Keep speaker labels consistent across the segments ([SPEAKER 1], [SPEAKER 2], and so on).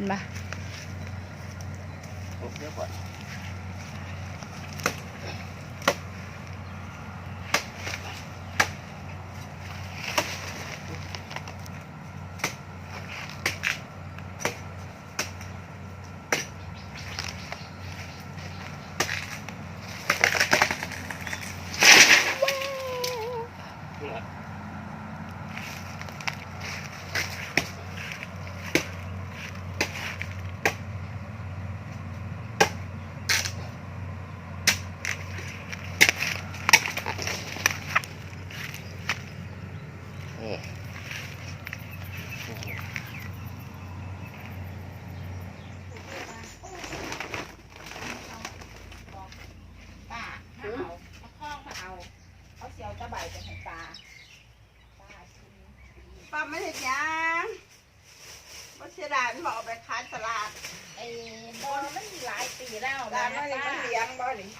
[SPEAKER 1] ห็นปะ
[SPEAKER 2] ครบเยอะกว่านี่
[SPEAKER 1] ป้ามาเอาเอาข้องมาเอาเอาเสียวตะไบไปให้าปลากิน
[SPEAKER 3] ป้าไม่เห็นยังว่าเสียดายมันบอกเอาไปขายตลาด
[SPEAKER 1] ไอ้บอลมันหลายปีแล้ว
[SPEAKER 3] ร้านนั้น
[SPEAKER 1] ป้
[SPEAKER 3] มันเลี้ยงบ่นี่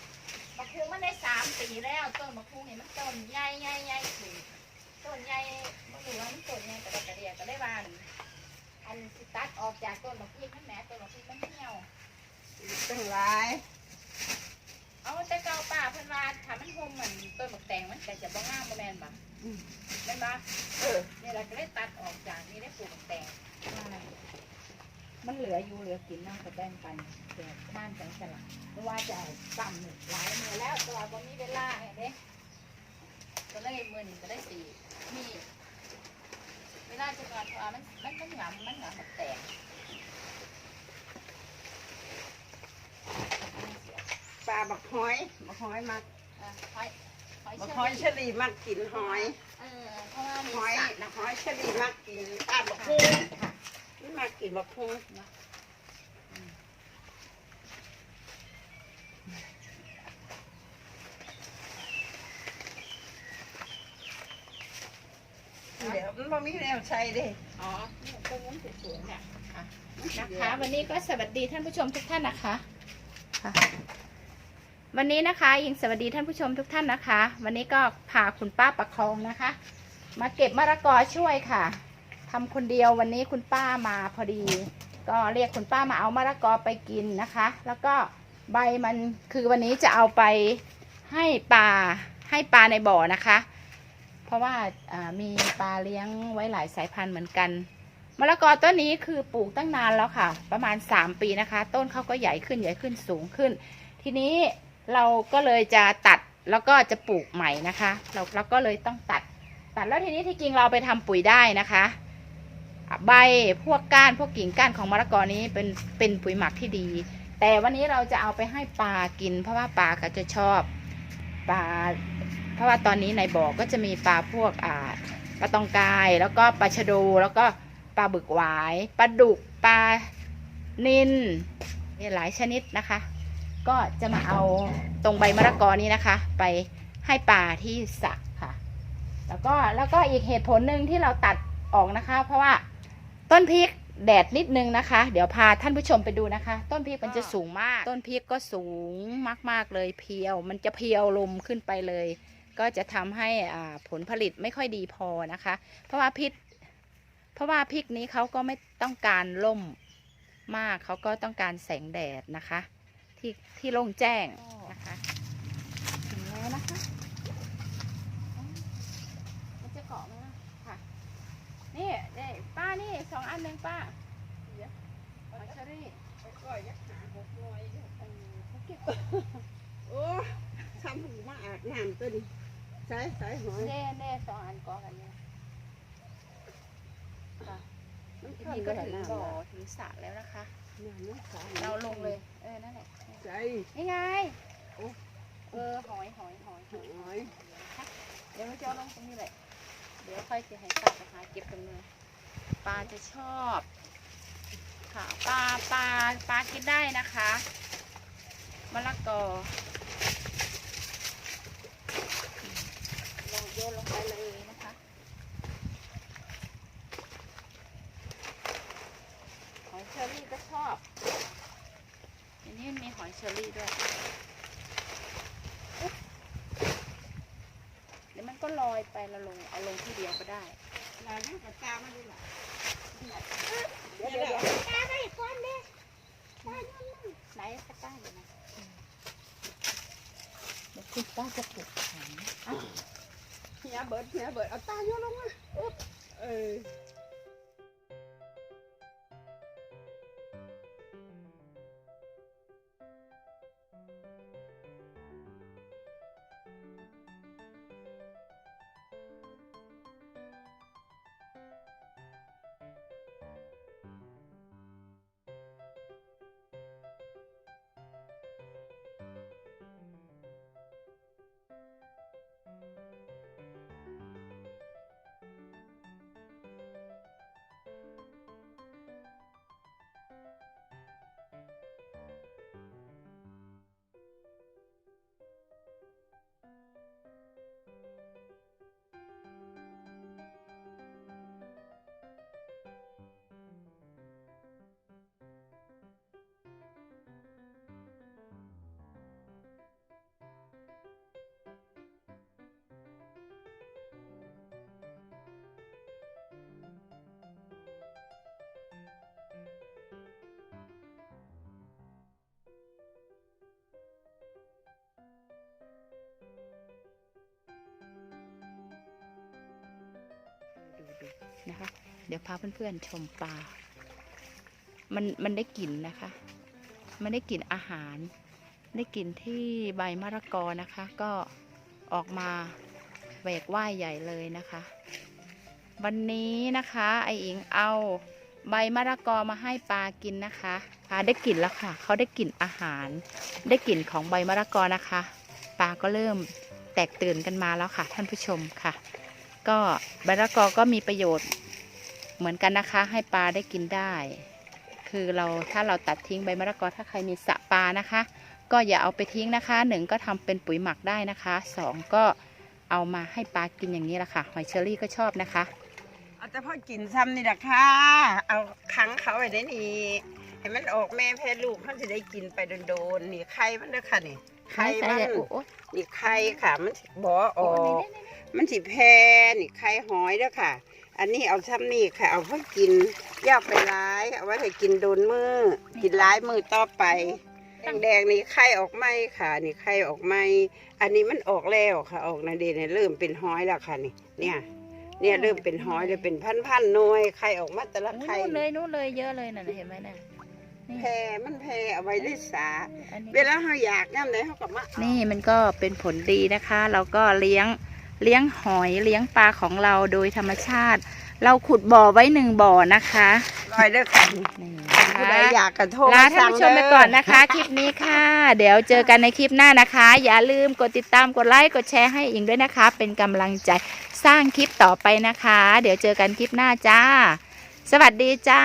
[SPEAKER 1] มะพร้าวมันได้สามปีแล้ว ต้นมะพร้าวนี่มันต้นใหญ่ใหญ่ใหญ่ขึ้นต้นใหญ่ ต้นใหญ่กระเดกระเดียก็ได้บานอันสิตัดออกจากต้นมะพร้าวนั่นแหละต้นมะพร้าวมันเหี่ยว
[SPEAKER 3] ตั้งหลาย
[SPEAKER 1] เอาแต่เก่าป่าเพิ่นว่าถ้ามันห่มเหมันต้นมะแตงมันก็จะบ่งามบ่แม่นบ่แม่นบ่
[SPEAKER 3] เออ
[SPEAKER 1] นี่เราก็ได้ตัดออกจากนี่ได้ปลูกมะแตงมันเหลืออยู่เหลือกินน้ำก็แบ่งปันแจกบ้านจังสลักเพราะว่าจะเอาซ้ำหนึ่งหลายมือแล้วต่ว่าบ่มีเวลาไงเด้ก็เลยมือหนึ่งก็ได้สีมี เวลาจะก่อนเพราะว่ามันมันมันหงำมันหงำมะแตง
[SPEAKER 3] ปลาบักหอยบักหอยมัก
[SPEAKER 1] อะหอยหอย
[SPEAKER 3] บัก
[SPEAKER 1] เช
[SPEAKER 3] หอย
[SPEAKER 1] อ
[SPEAKER 3] เช
[SPEAKER 1] รี่
[SPEAKER 3] อรี่มักกินหอย
[SPEAKER 1] เออเพราะว่ามี
[SPEAKER 3] หอย
[SPEAKER 1] สัตว์
[SPEAKER 3] นะหอยเชอรี่มักกินปลาบักฮู
[SPEAKER 1] ค่ะ
[SPEAKER 3] นี่มักกินบักฮูเดี๋ยวมัน บ่มีแนวใช้เด้
[SPEAKER 1] อ๋อเนี่ยตรงนู้นสวยๆเนี่ยค่ะนะคะ วันนี้ก็สวัสดีท่านผู้ชมทุกท่านนะคะค่ะวันนี้นะคะยิงสวัสดีท่านผู้ชมทุกท่านนะคะ วันนี้ก็พาคุณป้าประคองนะคะ มาเก็บมะละกอช่วยค่ะทำคนเดียววันนี้คุณป้ามาพอดี ก็เรียกคุณป้ามาเอามะละกอไปกินนะคะ แล้วก็ใบมันคือวันนี้จะเอาไปให้ปลาให้ปลาในบ่อนะคะ เพราะว่ามีปลาเลี้ยงไว้หลายสายพันธุ์เหมือนกันมะละกอต้นนี้คือปลูกตั้งนานแล้วค่ะ ประมาณ 3 ปีนะคะ ต้นเขาก็ใหญ่ขึ้นใหญ่ขึ้นสูงขึ้น ทีนี้เราก็เลยจะตัดแล้วก็จะปลูกใหม่นะคะ เราเราก็เลยต้องตัด ตัดแล้วทีนี้ที่จริงเราไปทำปุ๋ยได้นะคะ ใบพวกก้านพวกกิ่งก้านของมะละกอนี้เป็นเป็นปุ๋ยหมักที่ดี แต่วันนี้เราจะเอาไปให้ปลากิน เพราะว่าปลาเขาจะชอบปลา ราะว่าตอนนี้ในบ่อก็จะมีปลาพวกอ่าปลาตองกายแล้วก็ปลาชะโดแล้วก็ปลาบึกหวายปลาดุกปลานินมีหลายชนิดนะคะ ก็จะมาเอาตรงใบมะละกอนี้นะคะ ไปให้ปลาที่สระค่ะ แล้วก็แล้วก็อีกเหตุผลหนึ่งที่เราตัดออกนะคะ เพราะว่าต้นพริกแดดนิดนึงนะคะ เดี๋ยวพาท่านผู้ชมไปดูนะคะ ต้นพริกมันจะสูงมาก ต้นพริกก็สูงมากๆเลยเพียว มันจะเพียวลมขึ้นไปเลย ก็จะทำให้ผลผลิตไม่ค่อยดีพอนะคะ เพราะว่าพริกเพราะว่าพริกนี้เขาก็ไม่ต้องการล่มมากเขาก็ต้องการแสงแดดนะคะ ที่ที่โล่งแจ้งนะคะถึงแล้วนะคะมันจะเกาะไหมล่ะค่ะนี่นี่ป้านี่สองอันหนึ่งป้าเดี๋ยวหอยเชอรี่
[SPEAKER 3] ไปก่อยยักหาหกหน่วยเด้
[SPEAKER 1] เขาเก็บ
[SPEAKER 3] โอ้ทำหูมาอาบ น้ำตัวนี้ใส่ใส่หอย
[SPEAKER 1] แน่แน่สองอันกอกันเนี่ยค่ะ
[SPEAKER 3] มัน
[SPEAKER 1] ที
[SPEAKER 3] เข้า
[SPEAKER 1] นี้
[SPEAKER 3] กั
[SPEAKER 1] ก็
[SPEAKER 3] บ
[SPEAKER 1] ถึง
[SPEAKER 3] น้ำ
[SPEAKER 1] บ่อ
[SPEAKER 3] ละ
[SPEAKER 1] ถึงสระแล้วนะคะ
[SPEAKER 3] น้ำมันขาว
[SPEAKER 1] เราลงเลย เออ นั่นแหละ
[SPEAKER 3] ใส่
[SPEAKER 1] นี่ไง
[SPEAKER 3] โอ้
[SPEAKER 1] เออ หอยหอยหอยห
[SPEAKER 3] ห
[SPEAKER 1] อย
[SPEAKER 3] อย
[SPEAKER 1] เดี๋ยวเราจะเอาลงตรงนี้แหละ เดี๋ยวค่อยจะให้ป้าไปหาเก็บตรงนี้ปลาจะชอบ ค่ะ ปลาปลาปลากินได้นะคะมะละกอลงโยนลงไปเลยนะคะ หอยเชอรี่ก็ชอบ อันนี้มีหอยเชอรี่ด้วยอุ๊บเดี๋ยวมันก็ลอยไปเราลงเอาลงที่เดียวก็ได้
[SPEAKER 3] ลายนั่งกับตามาดูล่ะ
[SPEAKER 1] เดี๋ยวเดี๋ยวเดี๋ยวตาไปก่อนเด้ตาอยู่นั่นไหนตาตาอยู่นะเดี๋ยวคุณป้าจะปลุกฉันอะ
[SPEAKER 3] เฮียเบิร์ดเฮียเบิดเอาตาโยนลงมาอึ๊บเออ
[SPEAKER 1] นะคะ เดี๋ยวพาเพื่อนๆชมปลา มันมันได้กลิ่นนะคะ มันได้กลิ่นอาหาร ได้กลิ่นที่ใบมะระกอนะคะ ก็ออกมาแหวกว่ายใหญ่เลยนะคะ วันนี้นะคะไออิงเอาใบมะระกอมาให้ปลากินนะคะปลาได้กลิ่นแล้วค่ะ เขาได้กลิ่นอาหาร ได้กลิ่นของใบมะระกอนะคะ ปลาก็เริ่มแตกตื่นกันมาแล้วค่ะ ท่านผู้ชมค่ะ ก็ใบมะระกอก็มีประโยชน์เหมือนกันนะคะ ให้ปลาได้กินได้ คือเราถ้าเราตัดทิ้งใบมะระกอถ้าใครมีสระปลานะคะ ก็อย่าเอาไปทิ้งนะคะหนึ่งก็ทำเป็นปุ๋ยหมักได้นะคะสองก็เอามาให้ปลากินอย่างนี้แหละค่ะ หอยเชอรี่ก็ชอบนะคะ
[SPEAKER 3] เอาแต่พอกินซ้ำนี่แหละค่ะ เอาขังเขาไว้ได้นี่ให้มันออกแม่แพ้ลูกเขาจะได้กินไปโดนๆนี่ไข่มันเด้อค่ะนี่ไข่
[SPEAKER 1] ใช่
[SPEAKER 3] มัน
[SPEAKER 1] ใช่โอ้โอ้
[SPEAKER 3] นี่ไข่ค่ะมันสิบ่ออ
[SPEAKER 1] โอ้
[SPEAKER 3] อ
[SPEAKER 1] นี่
[SPEAKER 3] ก
[SPEAKER 1] นี่นี่
[SPEAKER 3] มันสิแพ้นี่ไข่หอยเด้อค่ะ อันนี้เอาซ้ำนี่ค่ะ เอาเพื่อกินย่าไปร้าย เอาไว้ให้กินโดนมือกินร้ายมือต่อไปแดงๆนี่ไข่ออกไหมค่ะ นี่ไข่ออกไหมอันนี้มันออกแล้วค่ะ ออกนะเดเนี่ยเริ่มเป็นห้อยแล้วค่ะนี่ เนี่ย เนี่ยเริ่มเป็นห้อยเลยเป็นพันๆหน่วยไข่ออกมาแต่ละ
[SPEAKER 1] อุ๊ย
[SPEAKER 3] ไข่
[SPEAKER 1] นู่นเลยนู่นเลยเยอะเลยน่ะเห็นไหมน่ะนี่
[SPEAKER 3] แพรมันแพรเอาไว้ได้สา
[SPEAKER 1] อันนี้
[SPEAKER 3] เวลาเขาอยากย่ำไหนเขาก็มาเอา
[SPEAKER 1] นี่มันก็เป็นผลดีนะคะ เราก็เลี้ยง เลี้ยงหอยเลี้ยงปลาของเราโดยธรรมชาติ เราขุดบ่อไว้หนึ่งบ่อนะคะ
[SPEAKER 3] ลอยเด้อค่ะ
[SPEAKER 1] นี่นะ
[SPEAKER 3] ผู้ใด
[SPEAKER 1] คะ
[SPEAKER 3] อยากกระโทษ
[SPEAKER 1] ลาท่านผู้ชมไปก่อนนะคะ คลิปนี้ค่ะ เดี๋ยวเจอกันในคลิปหน้านะคะ อย่าลืมกดติดตามกดไลค์กดแชร์ให้อิงด้วยนะคะ เป็นกำลังใจสร้างคลิปต่อไปนะคะ เดี๋ยวเจอกันคลิปหน้าจ้า สวัสดีจ้า